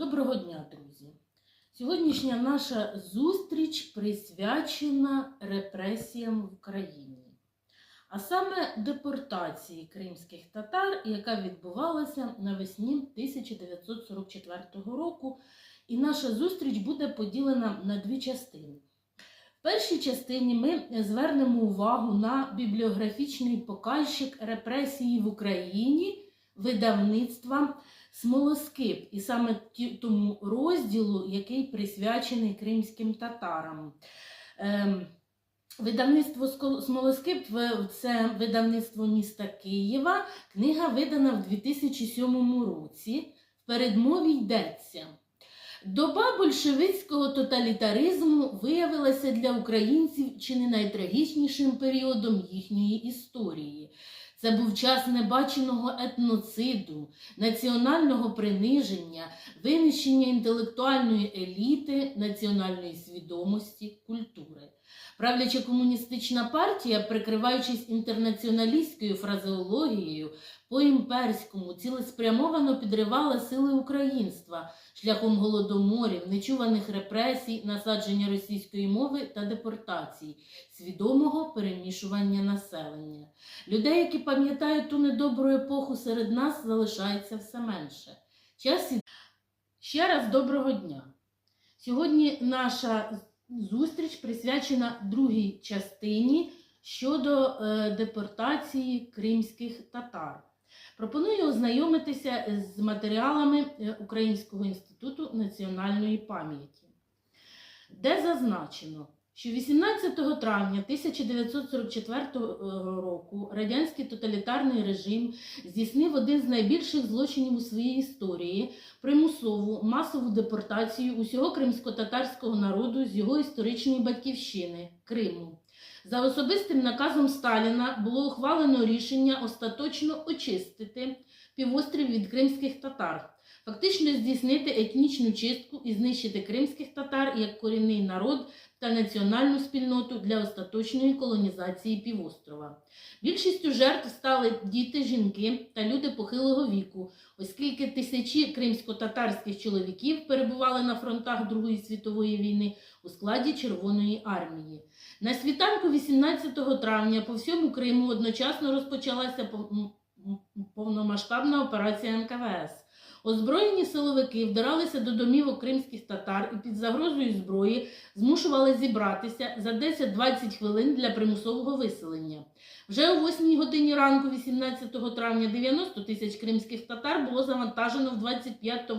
Доброго дня, друзі! Сьогоднішня наша зустріч присвячена репресіям в Україні, а саме депортації кримських татар, яка відбувалася навесні 1944 року. І наша зустріч буде поділена на дві частини. В першій частині ми звернемо увагу на бібліографічний показчик репресії в Україні видавництва Смолоскип, і саме тому розділу, який присвячений кримським татарам. Ем, Видавництво Смолоскип це видавництво міста Києва. Книга видана в 2007 році. В передмові йдеться. Доба большевицького тоталітаризму виявилася для українців чи не найтрагічнішим періодом їхньої історії. Це був час небаченого етноциду, національного приниження, винищення інтелектуальної еліти, національної свідомості, культури. Правляча комуністична партія, прикриваючись інтернаціоналістською фразеологією, по імперському цілеспрямовано підривала сили українства шляхом голодоморів, нечуваних репресій, насадження російської мови та депортацій, свідомого перемішування населення. Людей, які пам'ятають ту недобру епоху серед нас, залишається все менше. Час і... Ще раз доброго дня. Сьогодні наша зустріч присвячена другій частині щодо е, депортації кримських татар. Пропоную ознайомитися з матеріалами е, Українського інституту національної пам'яті, де зазначено, що 18 травня 1944 року радянський тоталітарний режим здійснив один з найбільших злочинів у своїй історії примусову масову депортацію усього кримсько-татарського народу з його історичної батьківщини Криму. За особистим наказом Сталіна було ухвалено рішення остаточно очистити півострів від кримських татар, фактично здійснити етнічну чистку і знищити кримських татар як корінний народ та національну спільноту для остаточної колонізації півострова. Більшістю жертв стали діти, жінки та люди похилого віку, оскільки тисячі кримсько-татарських чоловіків перебували на фронтах Другої світової війни у складі Червоної армії. На світанку 18 травня по всьому Криму одночасно розпочалася повномасштабна операція НКВС. Озброєні силовики вдиралися до домівок кримських татар і під загрозою зброї змушували зібратися за 10-20 хвилин для примусового виселення. Вже о 8 годині ранку, 18 травня, 90 тисяч кримських татар було завантажено в 25